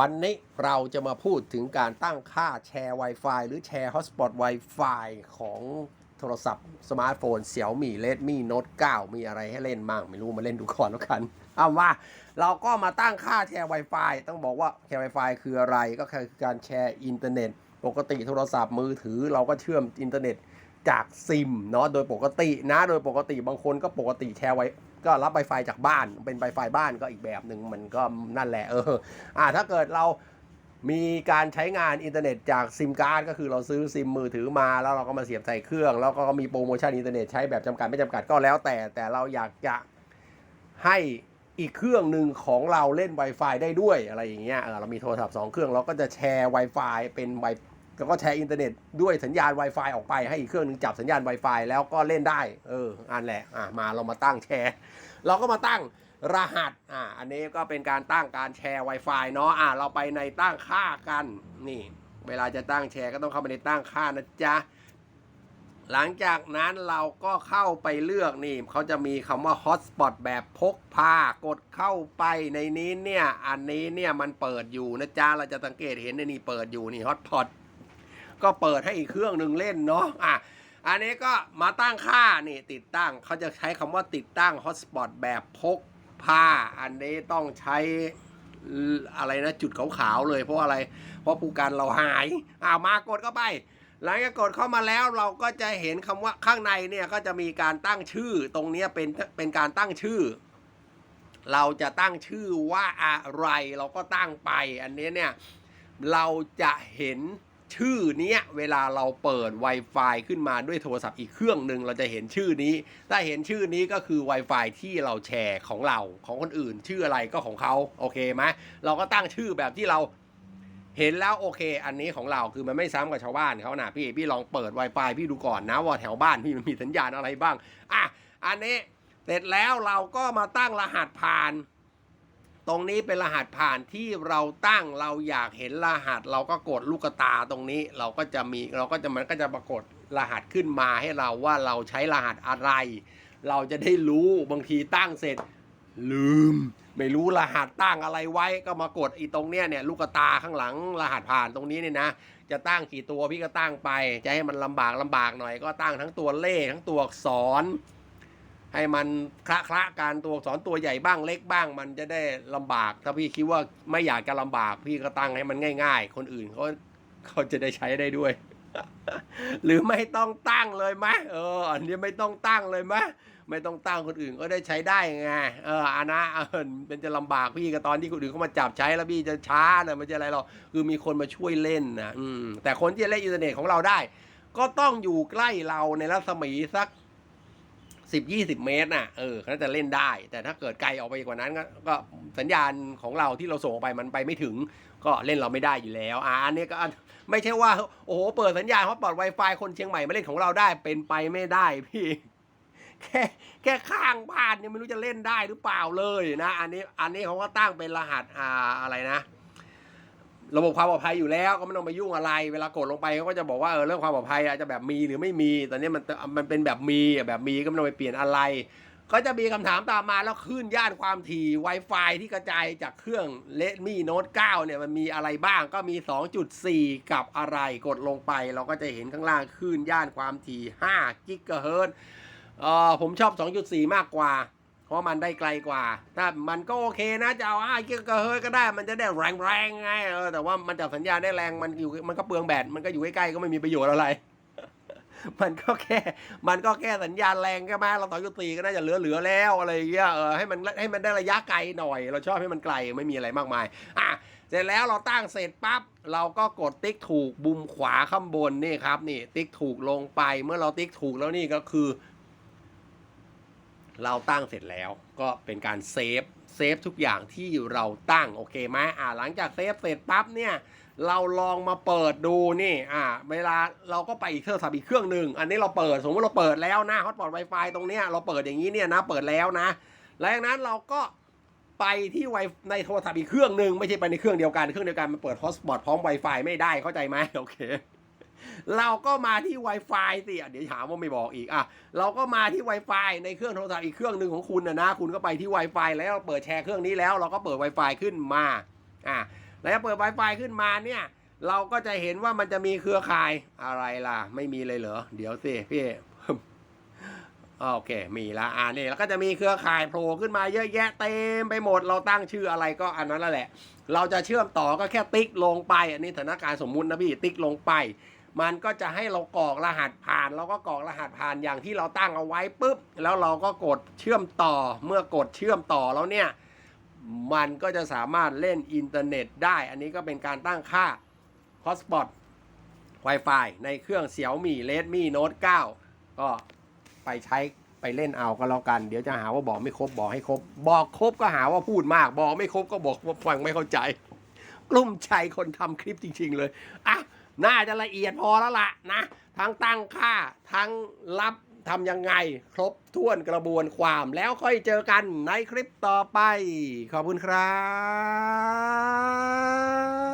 วันนี้เราจะมาพูดถึงการตั้งค่าแชร์ Wi-Fi หรือแชร์ Hotspot Wi-Fi ของโทรศัพท์ สมาร์ทโฟน Xiaomi Redmi Note 9มีอะไรให้เล่นบ้าง ไม่รู้มาเล่นดูก่อนแล้วกันเอาว่าเราก็มาตั้งค่าแชร์ Wi-Fi ต้องบอกว่าแชร์ Wi-Fi คืออะไรก็คือการแชร์อินเทอร์เน็ต ปกติโทรศัพท์มือถือเราก็เชื่อมอินเทอร์เน็ตจากซิมเนาะโดยปกตินะโดยปกติบางคนก็ปกติแชร์ไว้ ก็รับ Wi-Fi จากบ้านเป็น Wi-Fi บ้านก็อีกแบบหนึ่งมันก็นั่นแหละเอออ่าถ้าเกิดเรามีการใช้งานอินเทอร์เน็ตจากซิมการ์ดก็คือเราซื้อซิมมือถือมาแล้วเราก็มาเสียบใส่เครื่อง แล้วก็มีโปรโมชั่นอินเทอร์เน็ตใช้แบบจำกัดไม่จำกัดก็แล้วแต่ แต่เราอยากจะให้อีกเครื่องหนึ่งของเราเล่น Wi-Fi ได้ด้วยอะไรอย่างเงี้ยเออเรามีโทรศัพท์สองเครื่องเราก็จะแชร์ Wi-Fi เป็น Wi แล้วก็แชร์อินเทอร์เน็ตด้วยสัญญาณ Wi-Fi ออกไปให้อีกเครื่องหนึงจับสัญญาณ Wi-Fi แล้วก็เล่นได้ เอออันแหละอะมาเรามาตั้งแชร์ เราก็มาตั้งรหัสอ่าอันนี้ก็เป็นการตั้งการแชร์ Wi-Fi เนาะอ่าเราไปในตั้งค่ากันนี่ เวลาจะตั้งแชร์ก็ต้องเข้าไปในตั้งค่านะจ๊ะหลังจากนั้นเราก็เข้าไปเลือกนี่เขาจะมีคำว่า hotspot แบบพกพากดเข้าไปในนี้เนี่ย อันนี้เนี่ยมันเปิดอยู่นะจ๊ะเราจะสังเกตเห็นในนี่เปิดอยู่นี่ hotspot ก็เปิดให้อีกเครื่องหนึ่งเล่นเนาะอะอันนี้ก็มาตั้งค่านี่ติดตั้งเขาจะใช้คำว่าติดตั้ง hotspot แบบพกพาอันนี้ต้องใช้อะไรนะจุดขาวๆเลยเพราะอะไร เพราะผู้การเราหายอ้าวมากดเข้าไป หลังจากกดเข้ามาแล้วเราก็จะเห็นคำว่าข้างในเนี่ยก็จะมีการตั้งชื่อตรงนี้เป็นเป็นการตั้งชื่อ เราจะตั้งชื่อว่าอะไรเราก็ตั้งไป อันนี้เนี่ยเราจะเห็น ชื่อเนี้ยเวลาเราเปิด Wi-Fi ขึ้นมาด้วยโทรศัพท์อีกเครื่องหนึ่งเราจะเห็นชื่อนี้ ถ้าเห็นชื่อนี้ก็คือ Wi-Fi ที่เราแชร์ของเราของคนอื่น ชื่ออะไรก็ของเขาโอเคไหมเราก็ตั้งชื่อแบบที่เราเห็นแล้วโอเค อันนี้ของเราคือมันไม่ซ้ำกับชาวบ้านเขานะพี่พี่ลองเปิด Wi-Fi พี่ดูก่อนนะว่าแถวบ้านพี่มันมีสัญญาณอะไรบ้างอะอันนี้เสร็จแล้วเราก็มาตั้งรหัสผ่าน ตรงนี้เป็นรหัสผ่านที่เราตั้งเราอยากเห็นรหัส เราก็กดลูกตาตรงนี้ เราก็จะมีเราก็จะมันก็จะปรากฏรหัสขึ้นมาให้เราว่าเราใช้รหัสอะไร เราจะได้รู้บางทีตั้งเสร็จ ลืม ไม่รู้รหัสตั้งอะไรไว้ก็มากดอีตรงเนี้ยเนี่ยลูกตาข้างหลังรหัสผ่านตรงนี้เนี่ยนะ จะตั้งกี่ตัวพี่ก็ตั้งไป จะให้มันลำบากลำบากหน่อยก็ตั้งทั้งตัวเลขทั้งตัวอักษร ให้มันคละคละการตัวสอักษรตัวใหญ่บ้างเล็กบ้าง มันจะได้ลำบาก ถ้าพี่คิดว่าไม่อยากจะลำบาก พี่ก็ตั้งให้มันง่าย ๆ คนอื่นเขาเขาจะได้ใช้ได้ด้วย หรือไม่ต้องตั้งเลยไหมเออ อันนี้ไม่ต้องตั้งเลยไหมไม่ต้องตั้งคนอื่นก็ได้ใช้ได้ไงเอออันนะเออเป็นจะลำบากพี่กับตอนที่คนอื่นเขามาจับใช้แล้วพี่จะช้าเนี่ยมันจะอะไรหรอกคือมีคนมาช่วยเล่นนะอืมแต่คนที่จะเล่นอินเทอร์เน็ตของเราได้ ก็ต้องอยู่ใกล้เราในรัศมีสัก สิบยี่สิบเมตรน่ะเออเขาจะเล่นได้ แต่ถ้าเกิดไกลออกไปกว่านั้นก็ก็สัญญาณของเราที่เราส่งออกไปมันไปไม่ถึง ก็เล่นเราไม่ได้อยู่แล้วอ่าอันนี้ก็ไม่ใช่ว่า โอ้โหเปิดสัญญาณฮอตปอด Wi-Fi คนเชียงใหม่มาเล่นของเราได้เป็นไปไม่ได้พี่แค่แค่ข้างบ้านเนี่ยไม่รู้จะเล่นได้หรือเปล่าเลยนะ อันนี้อันนี้เขาก็ตั้งเป็นรหัสอ่าอะไรนะ ระบบความปลอดภัยอยู่แล้วก็ไม่ต้องไปยุ่งอะไร เวลากดลงไปเขาก็จะบอกว่าเออเรื่องความปลอดภัยอาจจะแบบมีหรือไม่มีตอนนี้มันมันเป็นแบบมีแบบมีก็ไม่ต้องไปเปลี่ยนอะไร ก็จะมีคำถามตามมาแล้วคลื่นย่านความถี่ Wi-Fi ที่กระจายจากเครื่อง Redmi Note 9เนี่ยมันมีอะไรบ้างก็มี 2.4 กับอะไรกดลงไป เราก็จะเห็นข้างล่างคลื่นย่านความถี่5กิกะเฮิรตซ์เออผมชอบ 2.4 มากกว่า เพราะมันได้ไกลกว่า ถ้ามันก็โอเคนะจะเอา5กิกะเฮิรตซ์ก็ได้ มันจะได้แรงๆไงเออแต่ว่ามันจับสัญญาณได้แรงมันอยู่มันก็เปลืองแบตมันก็อยู่ใกล้ๆก็ไม่มีประโยชน์อะไร มันก็แค่ มันก็แค่สัญญาณแรงแค่ไหมเราต่อยุตีก็น่าจะเหลือๆแล้วอะไรอย่างเงี้ยเออให้มันให้มันได้ระยะไกลหน่อย เราชอบให้มันไกลไม่มีอะไรมากมายอะเสร็จแล้วเราตั้งเสร็จปั๊บเราก็กดติ๊กถูกบุมขวาข้างบนนี่ครับนี่ ติ๊กถูกลงไปเมื่อเราติ๊กถูกแล้วนี่ก็คือ เราตั้งเสร็จแล้วก็เป็นการเซฟเซฟทุกอย่างที่เราตั้งโอเคไหมอ่าหลังจากเซฟเสร็จปั๊บเนี่ยเราลองมาเปิดดูนี่อ่าเวลาเราก็ไปอีกเครื่องสับอีกเครื่องหนึ่งอันนี้เราเปิดสมมติเราเปิดแล้วนะฮอตปอตไวไฟตรงเนี้ยเราเปิดอย่างนี้เนี่ยนะเปิดแล้วนะหลังจากนั้นเราก็ไปที่ไวในโทรศัพท์อีกเครื่องหนึ่งไม่ใช่ไปในเครื่องเดียวกันเครื่องเดียวกันมันเปิดฮอตสปอตพร้อม Wi-Fi ไม่ได้เข้าใจไหมโอเค เราก็มาที่ Wi-Fi สิอะเดี๋ยวถามว่าไม่บอกอีกอะเราก็มาที่ Wi-Fi ในเครื่องโทรศัพท์อีกเครื่องหนึ่งของคุณนะนะ คุณก็ไปที่ Wi-Fi แล้วเปิดแชร์เครื่องนี้แล้ว เราก็เปิด Wi-Fi ขึ้นมาอะแล้วเปิด Wi-Fi ขึ้นมาเนี่ยเราก็จะเห็นว่ามันจะมีเครือข่ายอะไรล่ะ ไม่มีเลยเหรอเดี๋ยวสิพี่โอเค มีละอ่านี่แล้วก็จะมีเครือข่ายโผล่ขึ้นมาเยอะแยะเต็มไปหมด เราตั้งชื่ออะไรก็อันนั้นล้วแหละ เราจะเชื่อมต่อก็แค่ติ๊กลงไป อันนี้สถานการณ์สมมุตินะพี่ติ๊กลงไป มันก็จะให้เรากรอกรหัสผ่าน เราก็กรอกรหัสผ่านอย่างที่เราตั้งเอาไว้ปุ๊บ แล้วเราก็กดเชื่อมต่อ เมื่อกดเชื่อมต่อแล้วเนี่ย มันก็จะสามารถเล่นอินเทอร์เน็ตได้ อันนี้ก็เป็นการตั้งค่า Hotspot Wi-Fi ในเครื่องเสี่ยวมี่ Redmi Note 9 ก็ไปใช้ไปเล่นเอาก็แล้วกัน เดี๋ยวจะหาว่าบอกไม่ครบบอกให้ครบ บอกครบก็หาว่าพูดมาก บอกไม่ครบก็บอกว่าฟังไม่เข้าใจกลุ่มใจคนทำคลิปจริง ๆ เลยอะ น่าจะละเอียดพอแล้วล่ะนะ ทั้งตั้งค่าทั้งรับทำยังไง ครบถ้วนกระบวนความแล้วค่อยเจอกันในคลิปต่อไป ขอบคุณครับ